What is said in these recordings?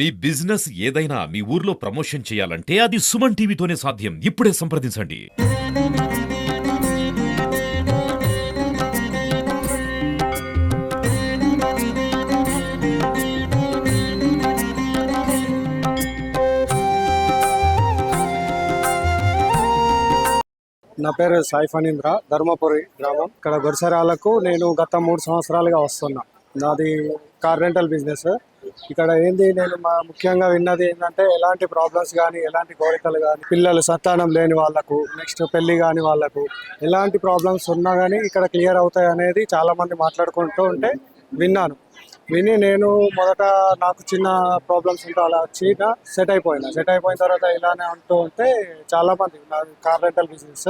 మీ business ఏదైనా మీ ఊర్లో promotion చేయాలంటే అది సుమన్ టీవీతోనే సాధ్యం. ఇప్పుడే సంప్రదించండి. నా పేరు సాయి ఫణీంద్ర ధర్మపురి గ్రామం. ఇక్కడ గుడిసెరాలకు నేను గత మూడు సంవత్సరాలుగా వస్తున్నా. నాది కార్ రెంటల్ బిజినెస్ ఇక్కడ ఏంది నేను మా ముఖ్యంగా విన్నది ఏంటంటే ఎలాంటి ప్రాబ్లమ్స్ కానీ ఎలాంటి కోరికలు కానీ పిల్లలు సంతానం లేని వాళ్ళకు నెక్స్ట్ పెళ్ళి కాని వాళ్ళకు ఎలాంటి ప్రాబ్లమ్స్ ఉన్నా కానీ ఇక్కడ క్లియర్ అవుతాయి అనేది చాలా మంది మాట్లాడుకుంటూ ఉంటే విన్నాను. విని నేను మొదట నాకు చిన్న ప్రాబ్లమ్స్ ఉంటే అలా వచ్చి సెట్ అయిపోయినా. సెట్ అయిపోయిన తర్వాత ఇలానే ఉంటూ ఉంటే చాలా మంది కార్ రెంటల్ బిజినెస్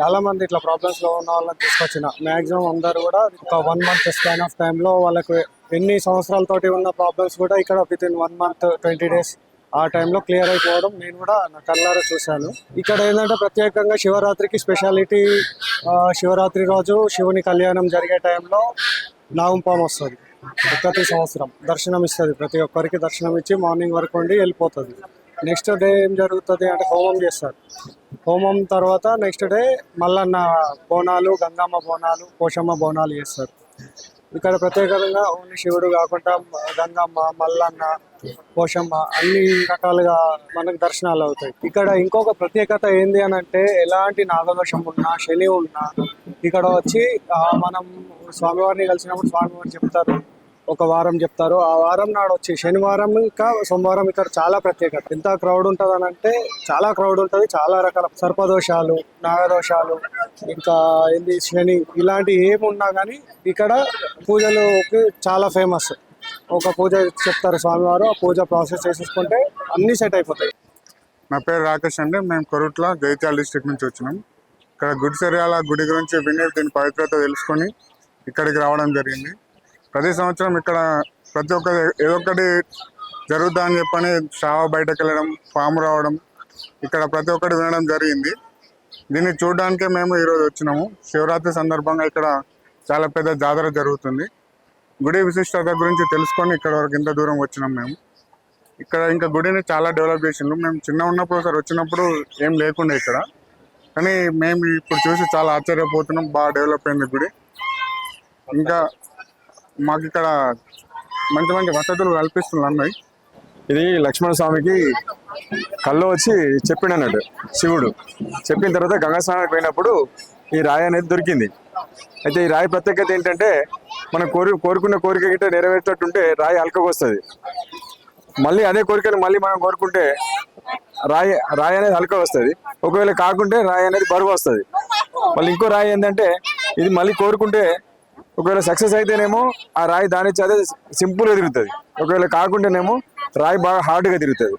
చాలా మంది ఇట్లా ప్రాబ్లమ్స్లో ఉన్న వాళ్ళని తీసుకొచ్చిన. మాక్సిమం అందరు కూడా ఒక వన్ మంత్ స్పాన్ ఆఫ్ టైంలో వాళ్ళకు ఎన్ని సంవత్సరాలతోటి ఉన్న ప్రాబ్లమ్స్ కూడా ఇక్కడ with in one month twenty days ఆ టైంలో క్లియర్ అయిపోవడం నేను కూడా నా కళ్ళారా చూశాను. ఇక్కడ ఏంటంటే ప్రత్యేకంగా శివరాత్రికి స్పెషాలిటీ శివరాత్రి రోజు శివుని కళ్యాణం జరిగే టైంలో నాగంపాము వస్తుంది. ప్రతి సంవత్సరం దర్శనం ఇస్తుంది. ప్రతి ఒక్కరికి దర్శనం ఇచ్చి మార్నింగ్ వరకు ఉండి వెళ్ళిపోతుంది. నెక్స్ట్ డే ఏం జరుగుతుంది అంటే హోమం చేస్తారు. హోమం తర్వాత నెక్స్ట్ డే మల్లన్న బోనాలు గంగమ్మ బోనాలు పోషమ్మ బోనాలు చేస్తారు. ఇక్కడ ప్రత్యేకంగా ఓన్లీ శివుడు కాకుండా గంగమ్మ మల్లన్న పోషమ్మ అన్ని రకాలుగా మనకు దర్శనాలు అవుతాయి. ఇక్కడ ఇంకొక ప్రత్యేకత ఏంది అని అంటే ఎలాంటి నాగదోషం ఉన్నా శని ఉన్నా ఇక్కడ వచ్చి మనం స్వామివారిని కలిసినప్పుడు స్వామివారు చెప్తారు ఒక వారం చెప్తారు. ఆ వారం నాడు వచ్చి శనివారం ఇంకా సోమవారం ఇక్కడ చాలా ప్రత్యేకత. ఎంత క్రౌడ్ ఉంటుంది అని అంటే చాలా క్రౌడ్ ఉంటుంది. చాలా రకాల సర్పదోషాలు నాగదోషాలు ఇంకా ఏంది శని ఇలాంటి ఏమున్నా కానీ ఇక్కడ పూజలుకి చాలా ఫేమస్ ఒక పూజ చెప్తారు స్వామివారు. ఆ పూజ ప్రాసెస్ చేసేసుకుంటే అన్ని సెట్ అయిపోతాయి. నా పేరు రాకేష్ అండి. మేము కొరుట్ల జైత్యాల డిస్టిక్ నుంచి వచ్చినాం. ఇక్కడ గుడిసెరియాల గుడి గురించి విని దీని పవిత్రత తెలుసుకొని ఇక్కడికి రావడం జరిగింది. ప్రతి సంవత్సరం ఇక్కడ ప్రతి ఒక్క ఏదో ఒకటి జరుగుతా అని చెప్పని షావ బయటకు వెళ్ళడం ఫామ్ రావడం ఇక్కడ ప్రతి ఒక్కటి వినడం జరిగింది. దీన్ని చూడడానికే మేము ఈరోజు వచ్చినాము. శివరాత్రి సందర్భంగా ఇక్కడ చాలా పెద్ద జాతర జరుగుతుంది. గుడి విశిష్టత గురించి తెలుసుకొని ఇక్కడ వరకు ఇంత దూరం వచ్చినాం మేము. ఇక్కడ ఇంకా గుడిని చాలా డెవలప్ చేసిండ్రు. మేము చిన్న ఉన్నప్పుడు ఒకసారి వచ్చినప్పుడు ఏం లేకుండా ఇక్కడ. కానీ మేము ఇప్పుడు చూసి చాలా ఆశ్చర్యపోతున్నాం. బాగా డెవలప్ అయింది గుడి. ఇంకా మాకు ఇక్కడ మంచి మంచి వసతులు కల్పిస్తున్నారు ఇది లక్ష్మణ స్వామికి కళ్ళు వచ్చి చెప్పిండు అన్నట్టు శివుడు. చెప్పిన తర్వాత గంగా స్నానానికి పోయినప్పుడు ఈ రాయి అనేది దొరికింది. అయితే ఈ రాయి ప్రత్యేకత ఏంటంటే మనం కోరి కోరుకున్న కోరిక గిట్ట నెరవేర్చేటట్టుంటే రాయి అల్కకు వస్తుంది. మళ్ళీ అదే కోరికను మళ్ళీ మనం కోరుకుంటే రాయి రాయి అనేది హల్క వస్తుంది. ఒకవేళ కాకుంటే రాయి అనేది బరువు వస్తుంది. మళ్ళీ ఇంకో రాయి ఏంటంటే ఇది మళ్ళీ కోరుకుంటే ఒకవేళ సక్సెస్ అయితేనేమో ఆ రాయి దాని అదే సింపుల్గా తిరుగుతుంది. ఒకవేళ కాకుండానేమో రాయి బాగా హార్డ్గా తిరుగుతుంది.